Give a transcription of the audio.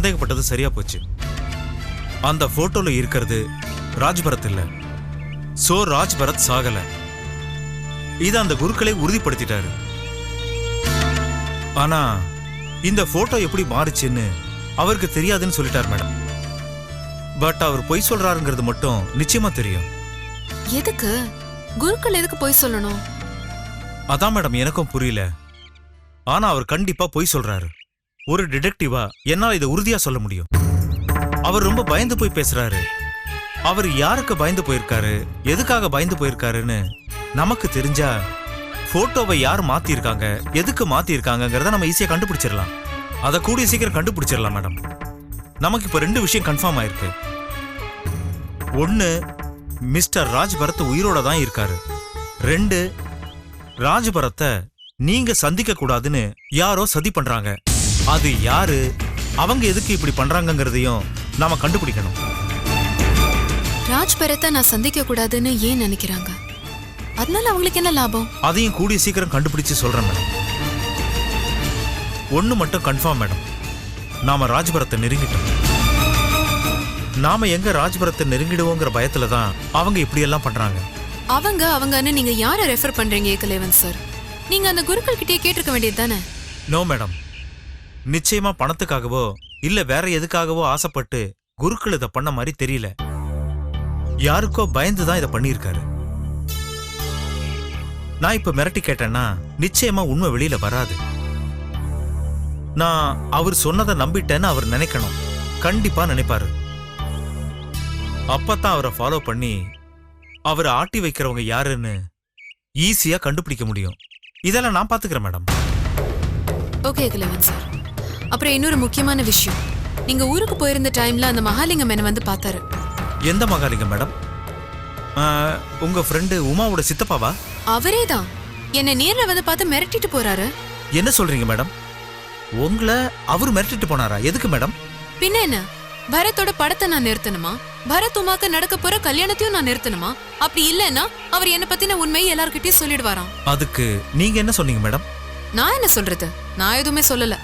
சந்தேகப்பட்டது சரியா போச்சு. அந்த போட்டோல இருக்கிறது ராஜ்பரத் இல்ல. சோ ராஜ்பரத் சாகல. இத அந்த குருக்களே உறுதிப்படுத்திட்டாரு. ஆனா இந்த போட்டோ எப்படி மாறுச்சுன்னு அவருக்கு தெரியாதுன்னு சொல்லிட்டார் மேடம். பட் அவர் பொய் சொல்றாருங்கிறது மட்டும் நிச்சயமா தெரியும். எதுக்கு? குருக்கள் எதுக்கு போய் சொல்லணும்? அதான் மேடம் எனக்கும் புரியல. ஆனா அவர் கண்டிப்பா பொய் சொல்றாரு. ஒரு டிடெக்டிவா என்னால் இதை உறுதியா சொல்ல முடியும். அவர் ரொம்ப பயந்து போய் பேசுறாரு. அவர் யாருக்கு பயந்து போயிருக்காரு? எதுக்காக பயந்து போயிருக்காருன்னு நமக்கு தெரிஞ்சா போட்டோவை யார் மாத்திருக்காங்க? எதுக்கு மாத்திருக்காங்கிறத நம்ம ஈஸியா கண்டுபிடிச்சிடலாம். அதை கூடிய சீக்கிரம் கண்டுபிடிச்சிடலாம் மேடம் நமக்கு இப்போ ரெண்டு விஷயம் கன்ஃபார்ம் ஆயிருக்கு. ஒன்று மிஸ்டர் ராஜ்பரத் உயிரோட தான் இருக்காரு. ரெண்டு ராஜ்பரத்தை நீங்க சந்திக்க கூடாதுன்னு யாரோ சதி பண்றாங்க. அது யாரு? அவங்க எதுக்கு இப்படி பண்றாங்கங்கிறதையும் நாம கண்டுபிடிக்கணும். ராஜ் பரத்தை நான் சந்திக்க கூடாதுன்னு ஏன் நினைக்கிறாங்க? அதனால அவங்களுக்கு என்ன லாபம்? அதையும் கூடிய சீக்கிரம் கண்டுபிடிச்சு சொல்றேன் மேடம். ஒண்ணு மட்டும் கன்ஃபார்ம் மேடம். நாம ராஜபுரத்தை நெருங்கிட்டோம். நாம எங்க ராஜபுரத்தை நெருங்கிடுவோங்கிற பயத்துல தான் அவங்க இப்படி எல்லாம் பண்றாங்க. அவங்க அவங்கன்னு நீங்க யாரை ரெஃபர் பண்றீங்க ஏகலேவன் சார் நீங்க அந்த குருக்கள் கிட்டயே கேட்டிருக்க வேண்டியது தானே? நோ மேடம் நிச்சயமா பணத்துக்காகவோ இல்ல வேற எதுக்காகவோ ஆசைப்பட்டு குருக்கள் இதை பண்ண மாதிரி தெரியல. யாருக்கோ பயந்து தான் இதை பண்ணியிருக்காரு. நான் இப்ப மிரட்டி கேட்டேன்னா நிச்சயமா உண்மை வெளியில வராது. நான் அவர் சொன்னதை நம்பிட்டேன்னு அவர் நினைக்கணும். கண்டிப்பா நினைப்பாரு. அப்பதான் அவரை ஃபாலோ பண்ணி அவரை ஆட்டி வைக்கிறவங்க யாருன்னு ஈஸியா கண்டுபிடிக்க முடியும். இதெல்லாம் நான் பாத்துக்கிறேன் மேடம் ஓகே ஏகலேவன் சார் அப்புறம் இன்னொரு முக்கியமான விஷயம். நீங்க ஊருக்கு போயிருந்த டைம்ல அந்த மகாலிங்கம் என்ன வந்து பார்த்தாரு. எந்த மகாலிங்கம் மேடம்? ஆ, உங்க ஃப்ரெண்டு உமாவோட சித்தப்பாவா? அவரே தான் என்ன நேர்ல வந்து பார்த்து மிரட்டிட்டு போறாரு. என்ன சொல்றீங்க மேடம்? உங்களை அவர் மிரட்டிட்டு போனாரா? எதுக்கு மேடம்? பின்ன என்ன? பரத்தோட படத்தை நான் நிறுத்தணுமா? பரத் உமாக்கு நடக்க போற கல்யாணத்தையும் நான் நிறுத்தணுமா? அப்படி இல்லைன்னா அவர் என்ன பத்தின உண்மையை எல்லார்கிட்டயும் சொல்லிடுவாராம். அதுக்கு நீங்க என்ன சொன்னீங்க மேடம்? நான் என்ன சொல்றது? நான் எதுவுமே சொல்லல.